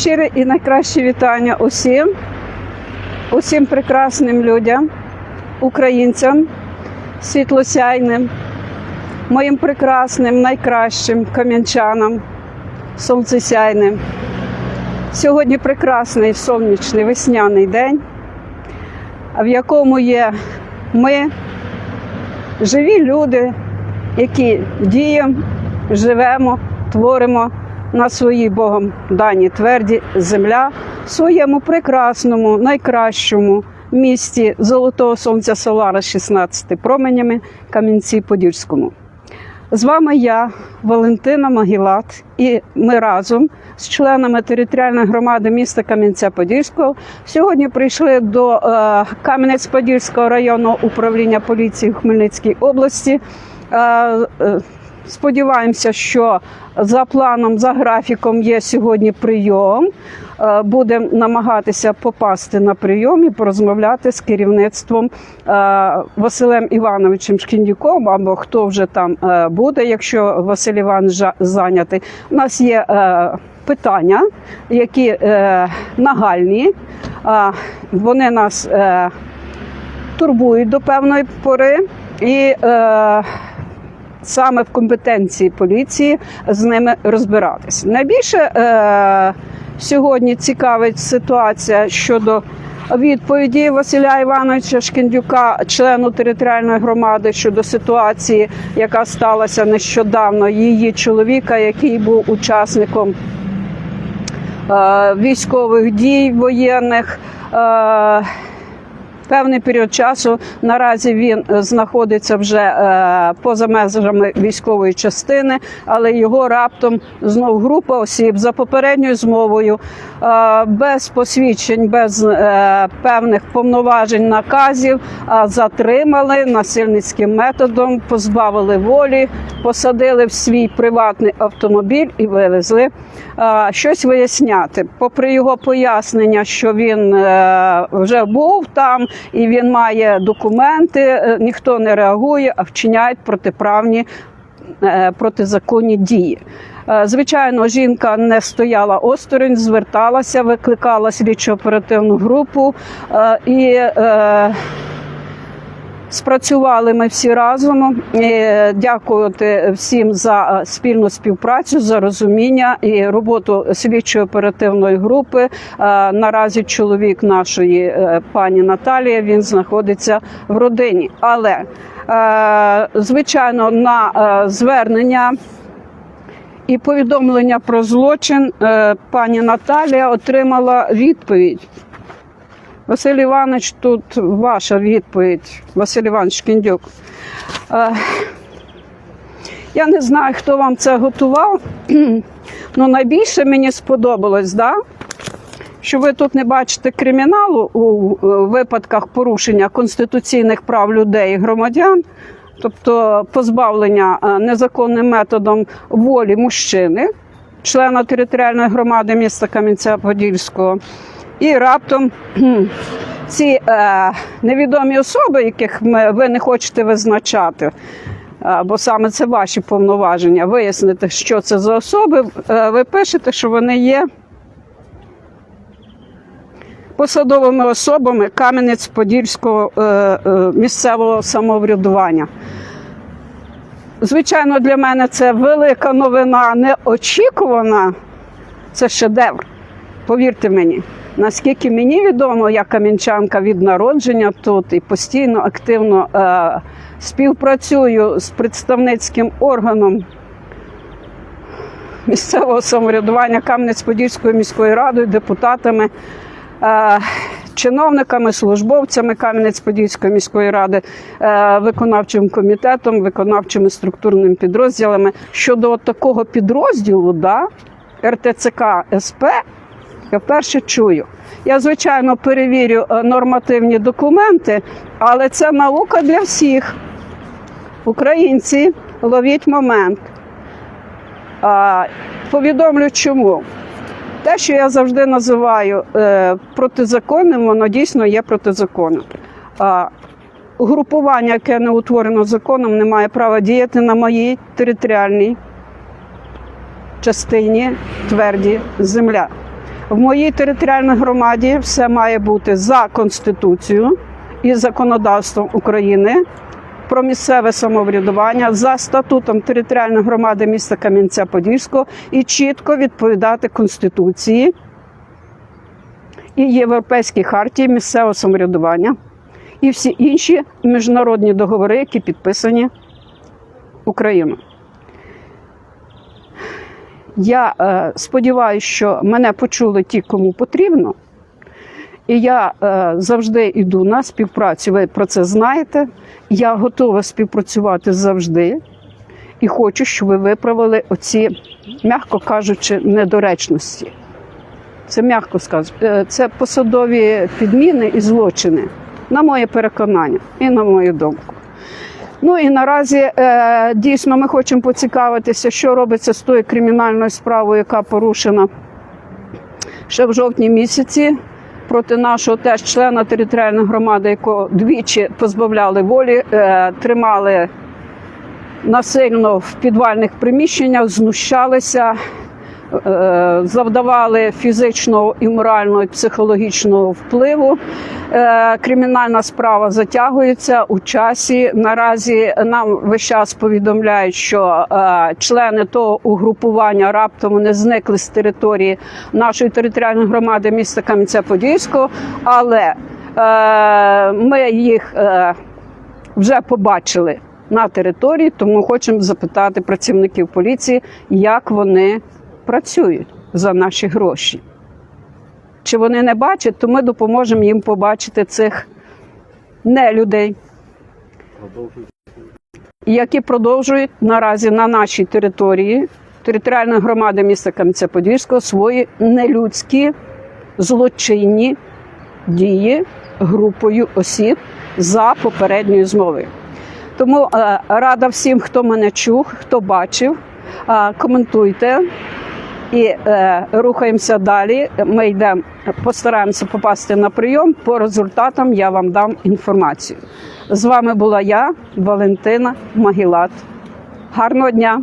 Щире і найкраще вітання усім, усім прекрасним людям, українцям, світлосяйним, моїм прекрасним, найкращим кам'янчанам, сонцесяйним. Сьогодні прекрасний сонячний весняний день, в якому є ми, живі люди, які діємо, живемо, творимо на своїй Богом даній тверді земля в своєму прекрасному, найкращому місті Золотого Сонця Солара з 16 променями Кам'янці-Подільському. З вами я, Валентина Магілат, і ми разом з членами територіальної громади міста Кам'янця-Подільського сьогодні прийшли до е, Кам'янець-Подільського районного управління поліції в Хмельницькій області. Сподіваємося, що за планом, за графіком є сьогодні прийом. Е, Будемо намагатися попасти на прийом і порозмовляти з керівництвом е, Василем Івановичем Шкіндюком або хто вже там е, буде, якщо Василь Іван зайнятий. У нас є питання, які нагальні. Вони нас турбують до певної пори. І саме в компетенції поліції з ними розбиратись. Найбільше е, сьогодні цікавить ситуація щодо відповіді Василя Івановича Шкіндюка, члену територіальної громади, щодо ситуації, яка сталася нещодавно, її чоловіка, який був учасником е, військових дій воєнних. Е, Певний період часу наразі він е, знаходиться вже е, поза межами військової частини, але його раптом знов група осіб за попередньою змовою, е, без посвідчень, без певних повноважень наказів затримали насильницьким методом, позбавили волі, посадили в свій приватний автомобіль і вивезли щось виясняти. Попри його пояснення, що він вже був там і він має документи, е, ніхто не реагує, а вчиняють протиправні е, протизаконні дії. Е, Звичайно, жінка не стояла осторонь, зверталася, викликала слідчо оперативну групу і Спрацювали ми всі разом. Е, Дякувати всім за е, спільну співпрацю, за розуміння і роботу слідчої оперативної групи. Е, Наразі чоловік нашої пані Наталії він знаходиться в родині. Але звичайно, на звернення. І повідомлення про злочин пані Наталія отримала відповідь. Василь Іванович, тут ваша відповідь, Василь Іванович Кіндюк. Е, я не знаю, хто вам це готував, але найбільше мені сподобалось, да? що ви тут не бачите криміналу у е, випадках порушення конституційних прав людей і громадян, тобто позбавлення е, незаконним методом волі мужчини, члена територіальної громади міста Кам'янця-Подільського. І раптом ці е, невідомі особи, яких ви не хочете визначати, е, бо саме це ваші повноваження, вияснити, що це за особи, е, ви пишете, що вони є посадовими особами Кам'янець-Подільського е, е, місцевого самоврядування. Звичайно, для мене це велика новина, неочікувана. Це шедевр. Повірте мені, наскільки мені відомо, я кам'янчанка від народження тут і постійно активно е, співпрацюю з представницьким органом місцевого самоврядування Кам'янець-Подільської міської радою, депутатами, е, чиновниками, службовцями Кам'янець-Подільської міської ради, е, виконавчим комітетом, виконавчими структурними підрозділами. Щодо такого підрозділу, да, РТЦК СП, я вперше чую. Я, звичайно, перевірю е, нормативні документи, але це наука для всіх. Українці, ловіть момент. А, повідомлю чому. Те, що я завжди називаю е, протизаконним, воно дійсно є протизаконним. А, угрупування, яке не утворено законом, не має права діяти на моїй територіальній частині тверді земля. В моїй територіальній громаді все має бути за Конституцією і законодавством України про місцеве самоврядування за статутом територіальної громади міста Кам'янця-Подільського і чітко відповідати Конституції і Європейській хартії місцевого самоврядування і всі інші міжнародні договори, які підписані Україною. Я е, сподіваюся, що мене почули ті, кому потрібно. І я е, завжди йду на співпрацю. Ви про це знаєте. Я готова співпрацювати завжди і хочу, щоб ви виправили оці, м'яко кажучи, недоречності. Це м'яко скажу. Е, Це посадові підміни і злочини, на моє переконання і на мою думку. Ну і наразі е, дійсно ми хочемо поцікавитися, що робиться з тою кримінальною справою, яка порушена ще в жовтні місяці. Проти нашого теж члена територіальної громади, якого двічі позбавляли волі, е, тримали насильно в підвальних приміщеннях, знущалися, завдавали фізичного і морального і психологічного впливу. Е, Кримінальна справа затягується у часі. Наразі нам весь час повідомляють, що е, члени того угрупування раптом не зникли з території нашої територіальної громади міста Кам'янця-Подільського, але е, ми їх е, вже побачили на території, тому хочемо запитати працівників поліції, як вони працюють за наші гроші. Чи вони не бачать, то ми допоможемо їм побачити цих нелюдей, які продовжують наразі на нашій території територіальної громади міста Кам'янця-Подільського свої нелюдські злочинні дії групою осіб за попередньою змовою. Тому е, рада всім, хто мене чув, хто бачив, е, коментуйте і е, рухаємося далі. Ми йдемо, постараємося попасти на прийом. По результатам я вам дам інформацію. З вами була я, Валентина Магілат. Гарного дня!